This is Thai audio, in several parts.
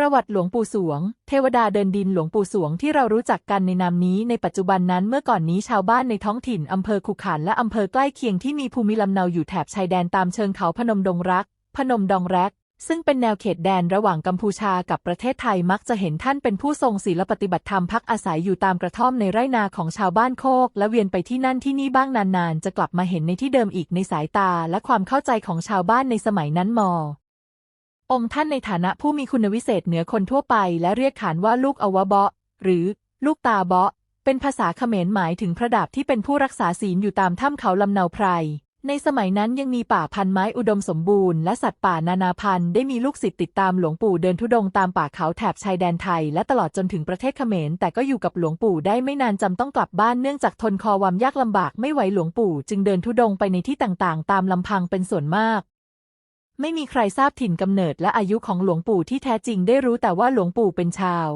ประวัติหลวงปู่สวง เทวดาเดินดินหลวงปู่สวงที่เรารู้จักกันในนามนี้ในปัจจุบันนั้นเมื่อก่อนนี้ชาวบ้านในท้องถิ่นอำเภอขุขันและอำเภอใกล้เคียงที่มีภูมิลำเนาอยู่แถบชายแดนตามเชิงเขาพนมดงรัก พนมดองแรก ซึ่งเป็นแนวเขตแดนระหว่างกัมพูชากับประเทศไทยมักจะเห็นท่านเป็นผู้ทรงศีลปฏิบัติธรรมพักอาศัยอยู่ตามกระท่อมในไร่นาของชาวบ้านโคก และเวียนไปที่นั่นที่นี่บ้างนานๆ จะกลับมาเห็นในที่เดิมอีกในสายตาและความเข้าใจของชาวบ้านในสมัยนั้นมอ องค์ท่านในฐานะผู้มีคุณวิเศษเหนือคนทั่วไป และเรียกขานว่าลูกอวเบาะ หรือ ลูกตาเบาะ เป็นภาษาเขมรหมายถึงพระดาบที่เป็นผู้รักษาศีลอยู่ตามถ้ำเขาลำเนาไพร ในสมัยนั้นยังมีป่าพันไม้อุดมสมบูรณ์และสัตว์ป่านานาพันธุ์ได้มีลูกศิษย์ติดตามหลวงปู่เดินทุดงตามป่าเขาแถบชายแดนไทย และตลอดจนถึงประเทศเขมร แต่ก็อยู่กับหลวงปู่ได้ไม่นานจำต้องกลับบ้านเนื่องจากทนคอความยากลำบากไม่ไหวหลวงปู่ จึงเดินทุดงไปในที่ต่างๆ ตามลำพังเป็นส่วนมาก ไม่มีใครทราบถิ่นกำเนิดและอายุของหลวงปู่ที่แท้จริงได้รู้แต่ว่าหลวงปู่เป็นชาว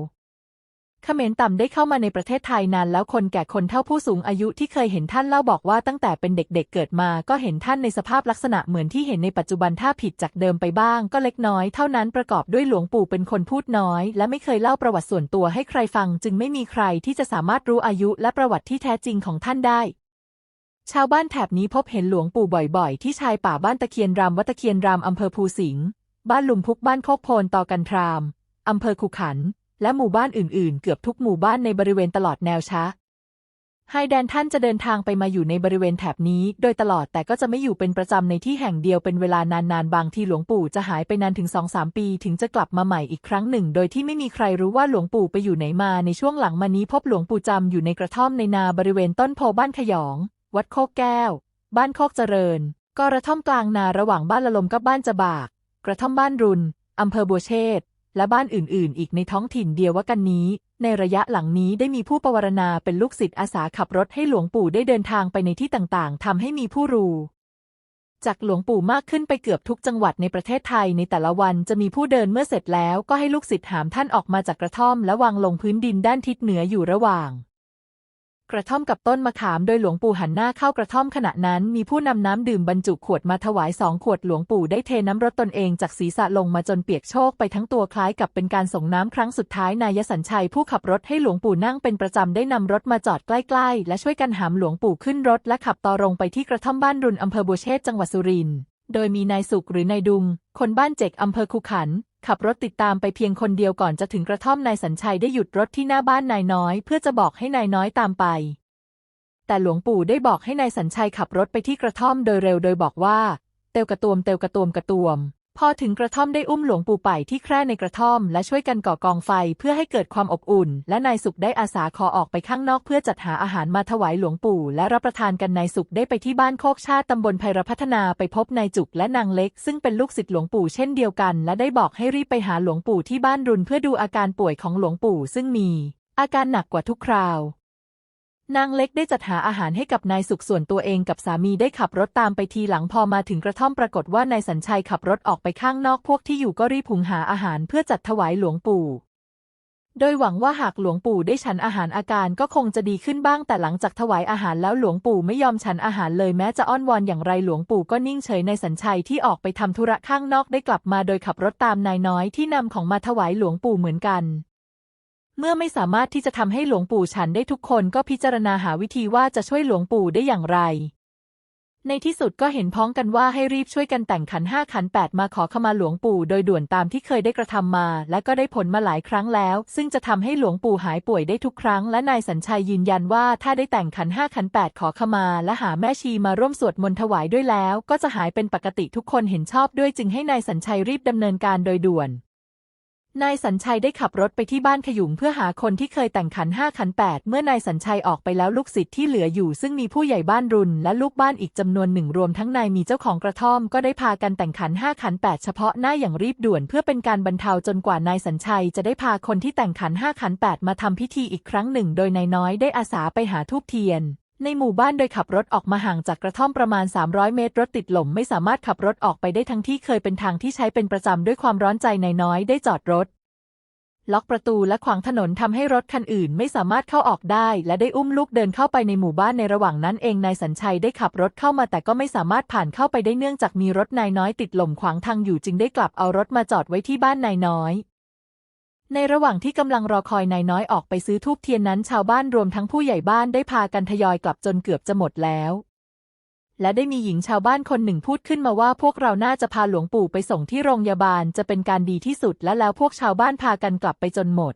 เขมรต่ำได้เข้ามาในประเทศไทยนานแล้วคนแก่คนเฒ่าผู้สูงอายุที่เคยเห็นท่านเล่าบอกว่าตั้งแต่เป็นเด็กๆเเกิดมา ก็เห็นท่านในสภาพลักษณะเหมือนที่เห็นในปัจจุบันถ้าผิดจากเดิมไปบ้าง ก็เล็กน้อยเท่านั้นประกอบด้วยหลวงปู่เป็นคนพูดน้อย และไม่เคยเล่าประวัติส่วนตัวให้ใครฟัง จึงไม่มีใครที่จะสามารถรู้อายุและประวัติที่แท้จริงของท่านได้ ชาวบ้านแถบนี้พบเห็นหลวงปู่บ่อยๆ ที่ชายป่าบ้านตะเคียนรามวัดตะเคียนรามอำเภอภูสิงห์บ้านลุมพุกบ้านโคกโพนตอกันทรามอำเภอขุขัน และหมู่บ้านอื่นๆ เกือบทุกหมู่บ้านในบริเวณตลอดแนวชะไฮแดนท่านจะเดินทางไปมาอยู่ในบริเวณแถบนี้ โดยตลอดแต่ก็จะไม่อยู่เป็นประจำในที่แห่งเดียวเป็นเวลานานๆ บางทีหลวงปู่จะหายไปนานถึงสองสามปีถึงจะกลับมาใหม่อีกครั้งหนึ่ง โดยที่ไม่มีใครรู้ว่าหลวงปู่ไปอยู่ไหนมาในช่วงหลังมานี้พบหลวงปู่จำอยู่ในกระท่อมในนาบริเวณต้นโพบ้านขยอง วัดโคกแก้ว บ้านโคกเจริญ กระท่อมกลางนาระหว่างบ้านละลมกับบ้านจะบาก กระท่อมบ้านรุนอำเภอบัวเชษและบ้านอื่น ๆ อีกในท้องถิ่นเดียวกันนี้ ในระยะหลังนี้ได้มีผู้ปวารณาเป็นลูกศิษย์อาสาขับรถให้หลวงปู่ได้เดินทางไปในที่ต่างๆทำให้มีผู้รู้จากหลวงปู่มากขึ้นไปเกือบทุกจังหวัดในประเทศไทยในแต่ละวันจะมีผู้เดินเมื่อเสร็จแล้วก็ให้ลูกศิษย์หามท่านออกมาจากกระท่อม และวางลงพื้นดินด้านทิศเหนืออยู่ระหว่าง กระท่อมกับต้นมะขามโดยหลวงปู่หันหน้าเข้ากระท่อมขณะนั้นมีผู้นำน้ำดื่มบรรจุขวดมาถวายสองขวดหลวงปู่ได้เทน้ำรดตนเองจากศีรษะลงมาจนเปียกโชกไปทั้งตัวคล้ายกับเป็นการส่งน้ำครั้งสุดท้ายนายสัญชัยผู้ขับรถให้หลวงปู่นั่งเป็นประจำได้นำรถมาจอดใกล้ๆ และช่วยกันหามหลวงปู่ขึ้นรถและขับต่อรงไปที่กระท่อมบ้านรุนอำเภอบัวเชษจังหวัดสุรินทร์โดยมีนายสุขหรือนายดุง คนบ้านเจกอำเภอคุขัน ขับรถติดตามไปเพียงคนเดียวก่อนจะถึงกระท่อมนายสัญชัยได้หยุดรถที่หน้าบ้านนายน้อย เพื่อจะบอกให้นายน้อยตามไป แต่หลวงปู่ได้บอกให้นายสัญชัยขับรถไปที่กระท่อมโดยเร็วโดยบอกว่า เตวกระตวมเตวกระตวมกระตวม พอถึงกระท่อมได้อุ้มหลวงปู่ไปที่แคร่ในกระท่อม และช่วยกันก่อกองไฟเพื่อให้เกิดความอบอุ่น และนายสุขได้อาสาขอออกไปข้างนอกเพื่อจัดหาอาหารมาถวายหลวงปู่ และรับประทานกันนายสุขได้ไปที่บ้านโคกชาติตำบลไพรพัฒนาไปพบนายจุกและนางเล็ก ซึ่งเป็นลูกศิษย์หลวงปู่เช่นเดียวกัน และได้บอกให้รีบไปหาหลวงปู่ที่บ้านรุนเพื่อดูอาการป่วยของหลวงปู่ซึ่งมี อาการหนักกว่าทุกคราว นางเล็กได้จัดหาอาหารให้กับนายสุขส่วนตัวเองกับสามีได้ขับรถตามไปทีหลังพอมาถึงกระท่อมปรากฏว่านายสัญชัยขับรถออกไปข้างนอกพวกที่อยู่ก็รีบหุงหาอาหารเพื่อจัดถวายหลวงปู่ โดยหวังว่าหากหลวงปู่ได้ฉันอาหารอาการก็คงจะดีขึ้นบ้างแต่หลังจากถวายอาหารแล้วหลวงปู่ไม่ยอมฉันอาหารเลยแม้จะอ้อนวอนอย่างไรหลวงปู่ก็นิ่งเฉยนายสัญชัยที่ออกไปทำธุระข้างนอกได้กลับมาโดยขับรถตามนายน้อยที่นำของมาถวายหลวงปู่เหมือนกัน เมื่อไม่สามารถที่จะทำให้หลวงปู่ฉันได้ทุกคนก็พิจารณาหาวิธีว่าจะช่วยหลวงปู่ได้อย่างไร ในที่สุดก็เห็นพ้องกันว่าให้รีบช่วยกันแต่งขันห้าขันแปดมาขอขมาหลวงปู่โดยด่วนตามที่เคยได้กระทำมา และก็ได้ผลมาหลายครั้งแล้ว ซึ่งจะทำให้หลวงปู่หายป่วยได้ทุกครั้ง และนายสัญชัยยืนยันว่าถ้าได้แต่งขันห้าขันแปดขอขมา และหาแม่ชีมาร่วมสวดมนต์ถวายด้วยแล้ว ก็จะหายเป็นปกติทุกคนเห็นชอบด้วยจึงให้นายสัญชัยรีบดำเนินการโดยด่วน นายสัญชัยได้ขับรถไปที่บ้านขยุงเพื่อหาคนที่เคยแต่งขันห้าขันแปดเมื่อนายสัญชัยออกไปแล้วลูกศิษย์ที่เหลืออยู่ ซึ่งมีผู้ใหญ่บ้านรุนและลูกบ้านอีกจำนวนหนึ่งรวมทั้งนายมีเจ้าของกระท่อมก็ได้พากันแต่งขันห้าขันแปดเฉพาะหน้าอย่างรีบด่วนเพื่อเป็นการบรรเทาจนกว่านายสัญชัยจะได้พาคนที่แต่งขันห้าขันแปดมาทำพิธีอีกครั้งหนึ่ง โดยนายน้อยได้อาสาไปหาทูบเทียน ในหมู่บ้านโดยขับรถออกมาห่างจากกระท่อมประมาณ 300 เมตร รถติดหล่มไม่สามารถขับรถออกไปได้ทั้งที่เคยเป็นทางที่ใช้เป็นประจำด้วยความร้อนใจนายน้อยได้จอดรถ ล็อกประตูและขวางถนนทำให้รถคันอื่นไม่สามารถเข้าออกได้ และได้อุ้มลูกเดินเข้าไปในหมู่บ้านในระหว่างนั้นเองนายสัญชัยได้ขับรถเข้ามาแต่ก็ไม่สามารถผ่านเข้าไปได้เนื่องจากมีรถนายน้อยติดหล่มขวางทางอยู่จึงได้กลับเอารถมาจอดไว้ที่บ้านนายน้อย ในระหว่างที่กำลังรอคอยนายน้อยออกไปซื้อทูบเทียนนั้น ชาวบ้านรวมทั้งผู้ใหญ่บ้านได้พากันทยอยกลับจนเกือบจะหมดแล้ว และได้มีหญิงชาวบ้านคนหนึ่งพูดขึ้นมาว่าพวกเราน่าจะพาหลวงปู่ไปส่งที่โรงพยาบาลจะเป็นการดีที่สุดและแล้วพวกชาวบ้านพากันกลับไปจนหมด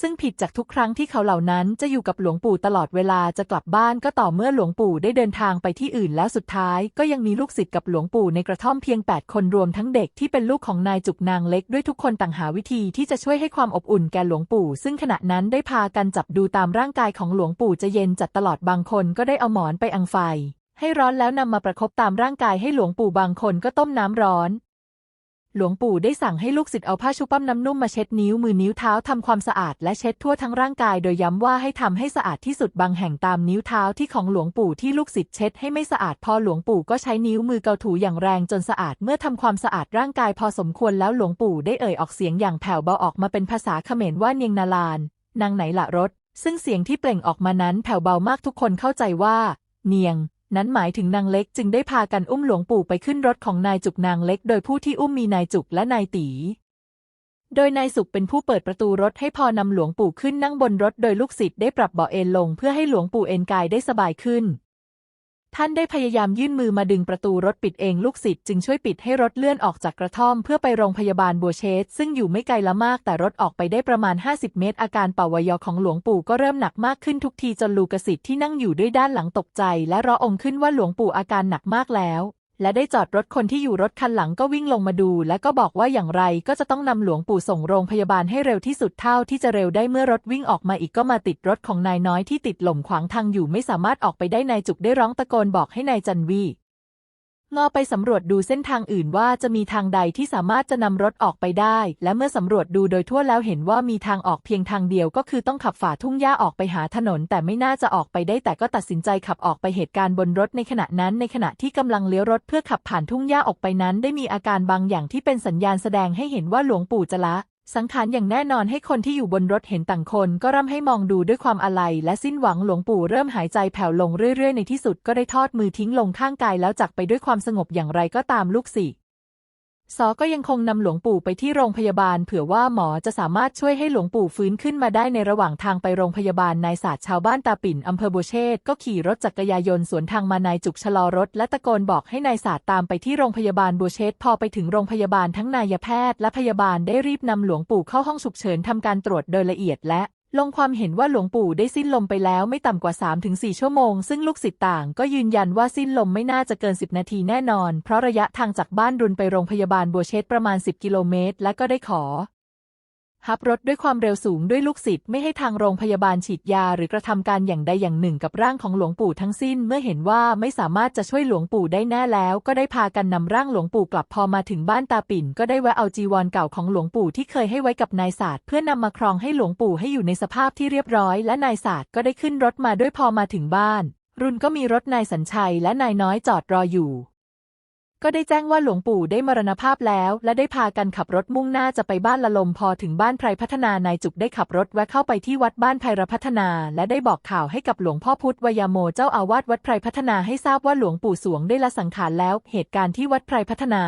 ซึ่งผิดจากทุกครั้งที่เขาเหล่านั้นจะอยู่กับหลวงปู่ตลอดเวลาจะกลับบ้านก็ต่อเมื่อหลวงปู่ได้เดินทางไปที่อื่นแล้วสุดท้ายก็ยังมีลูกศิษย์กับหลวงปู่ในกระท่อมเพียง 8 คนรวมทั้งเด็กที่เป็นลูกของนายจุกนางเล็กด้วยทุกคนต่างหาวิธีที่จะช่วยให้ความอบอุ่นแก่หลวงปู่ ซึ่งขณะนั้นได้พากันจับดูตามร่างกายของหลวงปู่จะเย็นจัดตลอดบางคนก็ได้เอาหมอนไปอังไฟให้ร้อนแล้วนำมาประคบตามร่างกายให้หลวงปู่บางคนก็ต้มน้ำร้อน หลวงปู่ได้สั่งให้ลูกศิษย์เอาผ้าชุบปั้มน้ำนุ่มมาเช็ดนิ้วมือนิ้วเท้าทำความสะอาดและเช็ดทั่วทั้งร่างกาย โดยย้ำว่าให้ทำให้สะอาดที่สุดบางแห่งตามนิ้วเท้าที่ของหลวงปู่ที่ลูกศิษย์เช็ดให้ไม่สะอาดพอหลวงปู่ก็ใช้นิ้วมือเกาถูอย่างแรงจนสะอาดเมื่อทำความสะอาดร่างกายพอสมควรแล้วหลวงปู่ได้เอ่ยออกเสียงอย่างแผ่วเบาออกมาเป็นภาษาเขมรว่าเนียงนาลาน นางไหนละรถ ซึ่งเสียงที่เปล่งออกมานั้นแผ่วเบามากทุกคนเข้าใจว่า เนียง นั้นหมายถึงนางเล็กจึงได้พากันอุ้มหลวงปู่ไปขึ้นรถของนายจุกนางเล็ก โดยผู้ที่อุ้มมีนายจุกและนายตี โดยนายสุขเป็นผู้เปิดประตูรถให้พอนำหลวงปู่ขึ้นนั่งบนรถ โดยลูกศิษย์ได้ปรับเบาะเอนลง เพื่อให้หลวงปู่เอนกายได้สบายขึ้น ท่านได้พยายามยื่นมือมาดึงประตูรถปิดเองลูกศิษย์จึงช่วยปิดให้รถเลื่อนออกจากกระท่อมเพื่อไปโรงพยาบาลบัวเชสซึ่งอยู่ไม่ไกลละมากแต่รถออกไปได้ประมาณ 50 เมตร อาการเป่าวยอของหลวงปู่ก็เริ่มหนักมากขึ้นทุกทีจนลูกศิษย์ที่นั่งอยู่ด้วยด้านหลังตกใจ และร้อองขึ้นว่าหลวงปู่อาการหนักมากแล้ว และได้จอดรถคนที่อยู่รถคันหลังก็วิ่งลงมาดู และก็บอกว่าอย่างไรก็จะต้องนำหลวงปู่ส่งโรงพยาบาลให้เร็วที่สุดเท่าที่จะเร็วได้เมื่อรถวิ่งออกมาอีกก็มาติดรถของนายน้อยที่ติดหล่มขวางทางอยู่ไม่สามารถออกไปได้นายจุกได้ร้องตะโกนบอกให้นายจันวี งอไปสำรวจดูเส้นทางอื่นว่าจะมีทางใดที่สามารถจะนำรถออกไปได้ และเมื่อสำรวจดูโดยทั่วแล้วเห็นว่ามีทางออกเพียงทางเดียวก็คือต้องขับฝ่าทุ่งหญ้าออกไปหาถนน แต่ไม่น่าจะออกไปได้แต่ก็ตัดสินใจขับออกไปเหตุการณ์บนรถในขณะนั้น ในขณะที่กำลังเลี้ยวรถเพื่อขับผ่านทุ่งหญ้าออกไปนั้น ได้มีอาการบางอย่างที่เป็นสัญญาณแสดงให้เห็นว่าหลวงปู่จะละ สังขารอย่างแน่นอนให้คนที่อยู่บนรถเห็นต่างคน ก็ร่ำให้มองดูด้วยความอาลัย และสิ้นหวังหลวงปู่เริ่มหายใจแผ่วลงเรื่อยๆ ในที่สุดก็ได้ทอดมือทิ้งลงข้างกายแล้วจักไปด้วยความสงบอย่างไรก็ตามลูกศิษย์ ซอก็ยังคงนำหลวงปู่ไปที่โรงพยาบาล เผื่อว่าหมอจะสามารถช่วยให้หลวงปู่ฟื้นขึ้นมาได้ในระหว่างทางไปโรงพยาบาลนายศาสตร์ชาวบ้านตาปิ่นอำเภอบัวเชษก็ขี่รถจักรยานยนต์สวนทางมานายจุกชะลอรถ และตะโกนบอกให้นายศาสตร์ตามไปที่โรงพยาบาลบัวเชษพอไปถึงโรงพยาบาลทั้งนายแพทย์และพยาบาลได้รีบนำหลวงปู่เข้าห้องฉุกเฉินทำการตรวจโดยละเอียดและ ลงความเห็นว่าหลวงปู่ได้สิ้นลมไปแล้วไม่ต่ำกว่า 3-4 ชั่วโมง ซึ่งลูกศิษย์ต่างก็ยืนยันว่าสิ้นลมไม่น่าจะเกิน 10 นาทีแน่นอน เพราะระยะทางจากบ้านรุนไปโรงพยาบาลบัวเชตประมาณ 10 กิโลเมตร และก็ได้ขอ ฮับรถด้วยความเร็วสูงด้วยลูกศิษย์ไม่ให้ทางโรงพยาบาลฉีดยาหรือกระทำการอย่างใดอย่างหนึ่งกับร่างของหลวงปู่ทั้งสิ้น เมื่อเห็นว่าไม่สามารถจะช่วยหลวงปู่ได้แน่แล้ว ก็ได้พากันนำร่างหลวงปู่กลับพอมาถึงบ้านตาปิ่น ก็ได้แวะเอาจีวรเก่าของหลวงปู่ที่เคยให้ไว้กับนายศาสตร์เพื่อนำมาครองให้หลวงปู่ให้อยู่ในสภาพที่เรียบร้อย และนายศาสตร์ก็ได้ขึ้นรถมาด้วยพอมาถึงบ้าน รุ่นก็มีรถนายสัญชัยและนายน้อยจอดรออยู่ ก็ได้แจ้งว่าหลวงปู่ได้มรณภาพแล้ว และได้พากันขับรถมุ่งหน้าจะไปบ้านละลมพอถึงบ้านไพรพัฒนานายจุกได้ขับรถแวะเข้าไปที่วัดบ้านไพรพัฒนา และได้บอกข่าวให้กับหลวงพ่อพุทธวยโมเจ้าอาวาสวัดไพรพัฒนาให้ทราบว่าหลวงปู่สวงได้ละสังขารแล้ว เหตุการณ์ที่วัดไพรพัฒนา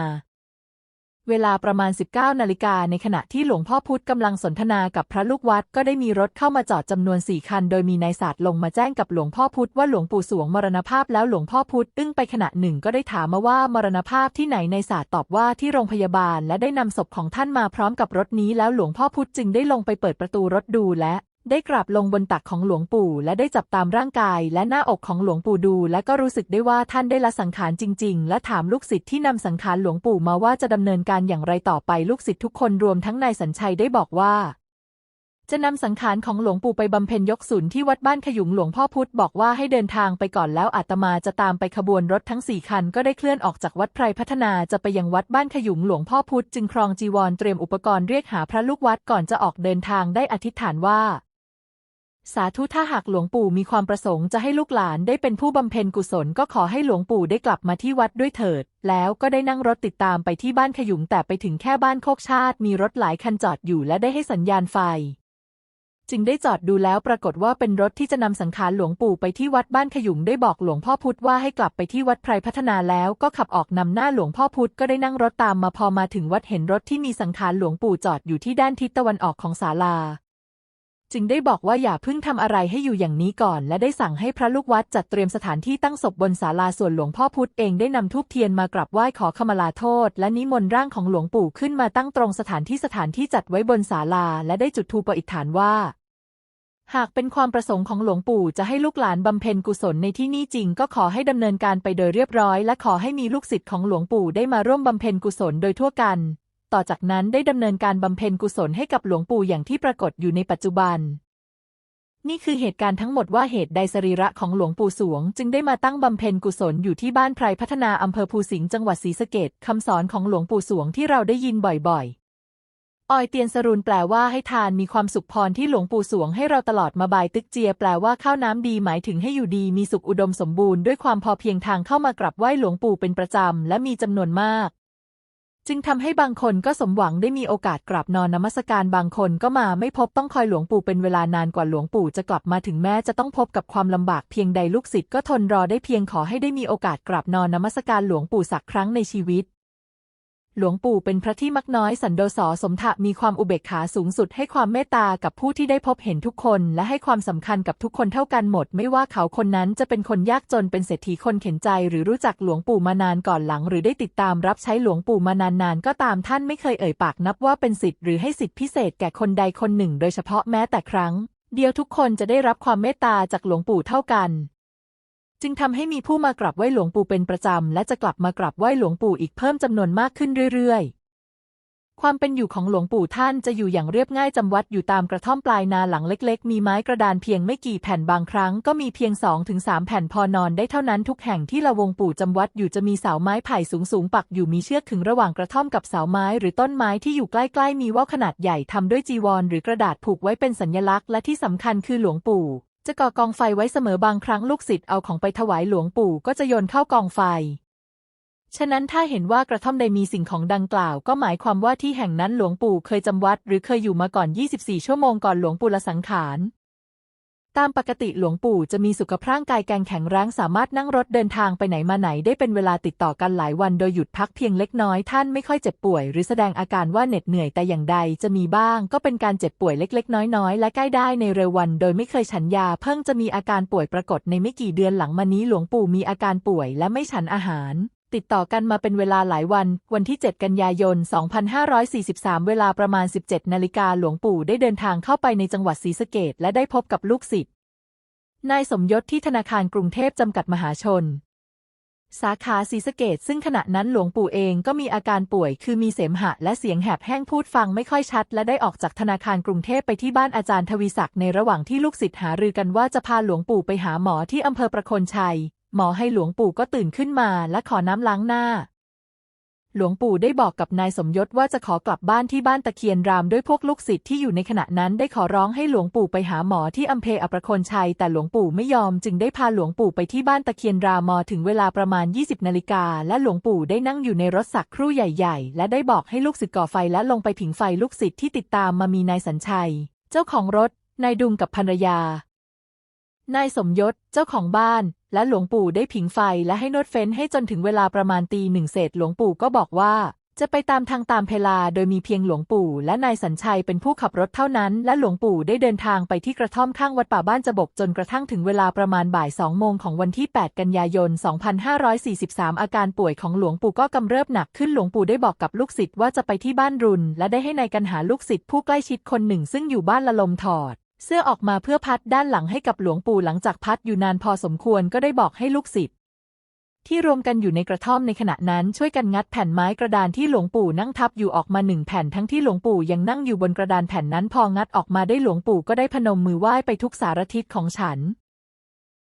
เวลาประมาณ 19 นาฬิกาในขณะที่หลวงพ่อพุธกำลังสนทนากับพระลูกวัดก็ได้มีรถเข้ามาจอดจำนวนสี่คัน โดยมีนายศาสตร์ลงมาแจ้งกับหลวงพ่อพุธว่าหลวงปู่สวงมรณภาพแล้วหลวงพ่อพุธอึ้งไปขณะหนึ่งก็ได้ถามมาว่ามรณภาพที่ไหนนายศาสตร์ตอบว่าที่โรงพยาบาล และได้นำศพของท่านมาพร้อมกับรถนี้แล้วหลวงพ่อพุธจึงได้ลงไปเปิดประตูรถดูและ ได้กราบลงบนตักของหลวงปู่และได้จับตามร่างกายและหน้าอกของหลวงปู่ดู และก็รู้สึกได้ว่าท่านได้ละสังขารจริง ๆ และถามลูกศิษย์ที่นำสังขารหลวงปู่มาว่าจะดำเนินการอย่างไรต่อไปลูกศิษย์ทุกคนรวมทั้งนายสัญชัยได้บอกว่า จะนำสังขารของหลวงปู่ไปบำเพ็ญยกศุนย์ที่วัดบ้านขยุงหลวงพ่อพุธบอกว่าให้เดินทางไปก่อนแล้วอาตมาจะตามไปขบวนรถทั้งสี่คันก็ได้เคลื่อนออกจากวัดไพรพัฒนาจะไปยังวัดบ้านขยุงหลวงพ่อพุธจึงครองจีวรเตรียมอุปกรณ์เรียกหาพระลูกวัดก่อนจะออกเดินทางได้อธิษฐานว่า สาธุถ้าหากหลวงปู่มีความประสงค์จะให้ลูกหลานได้เป็นผู้บำเพ็ญกุศลก็ขอให้หลวงปู่ได้กลับมาที่วัดด้วยเถิด แล้วก็ได้นั่งรถติดตามไปที่บ้านขยุงแต่ไปถึงแค่บ้านโคกชาติมีรถหลายคันจอดอยู่และได้ให้สัญญาณไฟ จึงได้จอดดูแล้วปรากฏว่าเป็นรถที่จะนำสังขารหลวงปู่ไปที่วัดบ้านขยุงได้บอกหลวงพ่อพุธว่าให้กลับไปที่วัดไพรพัฒนาแล้วก็ขับออกนำหน้าหลวงพ่อพุธก็ได้นั่งรถตามมาพอมาถึงวัดเห็นรถที่มีสังขารหลวงปู่จอดอยู่ที่ด้านทิศตะวันออกของศาลา จึงได้บอกว่าอย่าเพิ่งทำอะไรให้อยู่อย่างนี้ก่อน และได้สั่งให้พระลูกวัดจัดเตรียมสถานที่ตั้งศพบนศาลาส่วนหลวงพ่อพุธเองได้นำทูบเทียนมากราบไหว้ขอขมาลาโทษ และนิมนต์ร่างของหลวงปู่ขึ้นมาตั้งตรงสถานที่สถานที่จัดไว้บนศาลา และได้จุดธูปอิฐานว่า หากเป็นความประสงค์ของหลวงปู่จะให้ลูกหลานบำเพ็ญกุศลในที่นี่จริง ก็ขอให้ดำเนินการไปโดยเรียบร้อย และขอให้มีลูกศิษย์ของหลวงปู่ได้มาร่วมบำเพ็ญกุศลโดยทั่วกัน ต่อจากนั้นได้ดำเนินการบำเพ็ญกุศลให้กับหลวงปู่อย่างที่ปรากฏอยู่ในปัจจุบัน นี่คือเหตุการณ์ทั้งหมดว่าเหตุใดสรีระของหลวงปู่สวง จึงได้มาตั้งบำเพ็ญกุศลอยู่ที่บ้านไพรพัฒนาอำเภอภูสิงห์จังหวัดศรีสะเกษคำสอนของหลวงปู่สวงที่เราได้ยินบ่อยๆออยเตียนสรุนแปลว่าให้ทานมีความสุขพรที่หลวงปู่สวงให้เราตลอดมาบายตึกเจีย แปลว่าข้าวน้ำดีหมายถึงให้อยู่ดีมีสุขอุดมสมบูรณ์ด้วยความพอเพียงทางเข้ามากราบไหว้หลวงปู่เป็นประจำและมีจำนวนมาก จึงทำให้บางคนก็สมหวังได้มีโอกาสกราบนอนนมัสการบางคนก็มาไม่พบต้องคอยหลวงปู่เป็นเวลานานกว่าหลวงปู่จะกลับมาถึงแม้จะต้องพบกับความลำบากเพียงใดลูกศิษย์ก็ทนรอได้เพียงขอให้ได้มีโอกาสกราบนอนนมัสการหลวงปู่สักครั้งในชีวิต หลวงปู่เป็นพระที่มักน้อยสันโดษสมถะมีความอุเบกขาสูงสุดให้ความเมตตากับผู้ที่ได้พบเห็นทุกคน และให้ความสำคัญกับทุกคนเท่ากันหมด ไม่ว่าเขาคนนั้นจะเป็นคนยากจนเป็นเศรษฐีคนเข็นใจ หรือรู้จักหลวงปู่มานานก่อนหลัง หรือได้ติดตามรับใช้หลวงปู่มานานๆก็ตามท่านไม่เคยเอ่ยปากนับว่าเป็นสิทธิ์หรือให้สิทธิพิเศษแก่คนใดคนหนึ่ง โดยเฉพาะแม้แต่ครั้ง เดียวทุกคนจะได้รับความเมตตาจากหลวงปู่เท่ากัน จึงทำให้มีผู้มากราบไหว้หลวงปู่เป็นประจำ และจะกลับมากราบไหว้หลวงปู่อีกเพิ่มจำนวนมากขึ้นเรื่อยๆ ความเป็นอยู่ของหลวงปู่ท่านจะอยู่อย่างเรียบง่ายจำวัดอยู่ตามกระท่อมปลายนาหลังเล็ก ๆ มีไม้กระดานเพียงไม่กี่แผ่นบางครั้งก็มีเพียง2อถึงสแผ่นพอนอนได้เท่านั้นทุกแห่งที่ละวงปู่จำวัดอยู่จะมีเสาไม้ไผ่สูงๆปักอยู่มีเชือกขึงระหว่างกระท่อมกับเสาไม้หรือต้นไม้ที่อยู่ใกล้ ๆ มีว่าวขนาดใหญ่ทำด้วยจีวร หรือกระดาษผูกไว้เป็นสัญลักษณ์และที่สำคัญคือหลวงปู่ จะก่อกองไฟไว้เสมอบางครั้งลูกศิษย์เอาของไปถวายหลวงปู่ก็จะโยนเข้ากองไฟ ฉะนั้นถ้าเห็นว่ากระท่อมใดมีสิ่งของดังกล่าว ก็หมายความว่าที่แห่งนั้นหลวงปู่เคยจำวัด หรือเคยอยู่มาก่อน 24 ชั่วโมงก่อนหลวงปู่ละสังขาร ตามปกติหลวงปู่จะมีสุขภาพร่างกายแกงแข็งแรงสามารถนั่งรถเดินทางไปไหนมาไหนได้เป็นเวลาติดต่อกันหลายวันโดยหยุดพักเพียงเล็กน้อยท่านไม่ค่อยเจ็บป่วย หรือแสดงอาการว่าเหน็ดเหนื่อยแต่อย่างใดจะมีบ้าง ก็เป็นการเจ็บป่วยเล็ก ๆ น้อยๆ และใกล้ได้ในเร็ววัน โดยไม่เคยฉันยา เพิ่งจะมีอาการป่วยปรากฏในไม่กี่เดือนหลังมานี้หลวงปู่มีอาการป่วยและไม่ฉันอาหาร ติดต่อกันมาเป็นเวลาหลายวัน วันที่ 7 กันยายน 2543 เวลาประมาณ 17 นาฬิกาหลวงปู่ได้เดินทางเข้าไปในจังหวัดศรีสะเกษและได้พบกับลูกศิษย์ นายสมยศที่ธนาคารกรุงเทพจำกัดมหาชน สาขาศรีสะเกดซึ่งขณะนั้นหลวงปู่เองก็มีอาการป่วย คือมีเสมหะและเสียงแหบแห้งพูดฟังไม่ค่อยชัด และได้ออกจากธนาคารกรุงเทพไปที่บ้านอาจารย์ทวีศักดิ์ในระหว่างที่ลูกศิษย์หารือกันว่าจะพาหลวงปู่ไปหาหมอที่อำเภอประโคนชัย หมอให้หลวงปู่ก็ตื่นขึ้นมาและขอน้ำล้างหน้า หลวงปู่ได้บอกกับนายสมยศว่าจะขอกลับบ้านที่บ้านตะเคียนรามด้วยพวกลูกศิษย์ที่อยู่ในขณะนั้นได้ขอร้องให้หลวงปู่ไปหาหมอที่อำเภออประคนชัย แต่หลวงปู่ไม่ยอมจึงได้พาหลวงปู่ไปที่บ้านตะเคียนรามอถึงเวลาประมาณ 20นาฬิกาและหลวงปู่ได้นั่งอยู่ในรถสักครู่ใหญ่ ๆ และได้บอกให้ลูกศิษย์ก่อไฟและลงไปผิงไฟลูกศิษย์ที่ติดตามมามีนายสัญชัย เจ้าของรถนายดุงกับภรรยา นายสมยศเจ้าของบ้าน และหลวงปู่ได้ผิงไฟและให้นวดเฟ้นให้จนถึงเวลาประมาณตีหนึ่งเศษหลวงปู่ก็บอกว่า จะไปตามทางตามเพลาโดยมีเพียงหลวงปู่ และนายสัญชัยเป็นผู้ขับรถเท่านั้น และหลวงปู่ได้เดินทางไปที่กระท่อมข้างวัดป่าบ้านจบกจนกระทั่งถึงเวลาประมาณบ่ายสองโมงของวันที่ 8 กันยายน 2543 อาการป่วยของหลวงปู่ก็กำเริบหนักขึ้นหลวงปู่ได้บอกกับลูกศิษย์ว่าจะไปที่บ้านรุน และได้ให้นายกันหาลูกศิษย์ผู้ใกล้ชิดคนหนึ่งซึ่งอยู่บ้านละลมถอด เสื้อออกมาเพื่อพัดด้านหลังให้กับหลวงปู่หลังจากพัดอยู่นานพอสมควรก็ได้บอกให้ลูกศิษย์ที่รวมกันอยู่ในกระท่อมในขณะนั้นช่วยกันงัดแผ่นไม้กระดานที่หลวงปู่นั่งทับอยู่ออกมาหนึ่งแผ่นทั้งที่หลวงปู่ยังนั่งอยู่บนกระดานแผ่นนั้นพองัดออกมาได้หลวงปู่ก็ได้พนมมือไหว้ไปทุกสารทิศของฉัน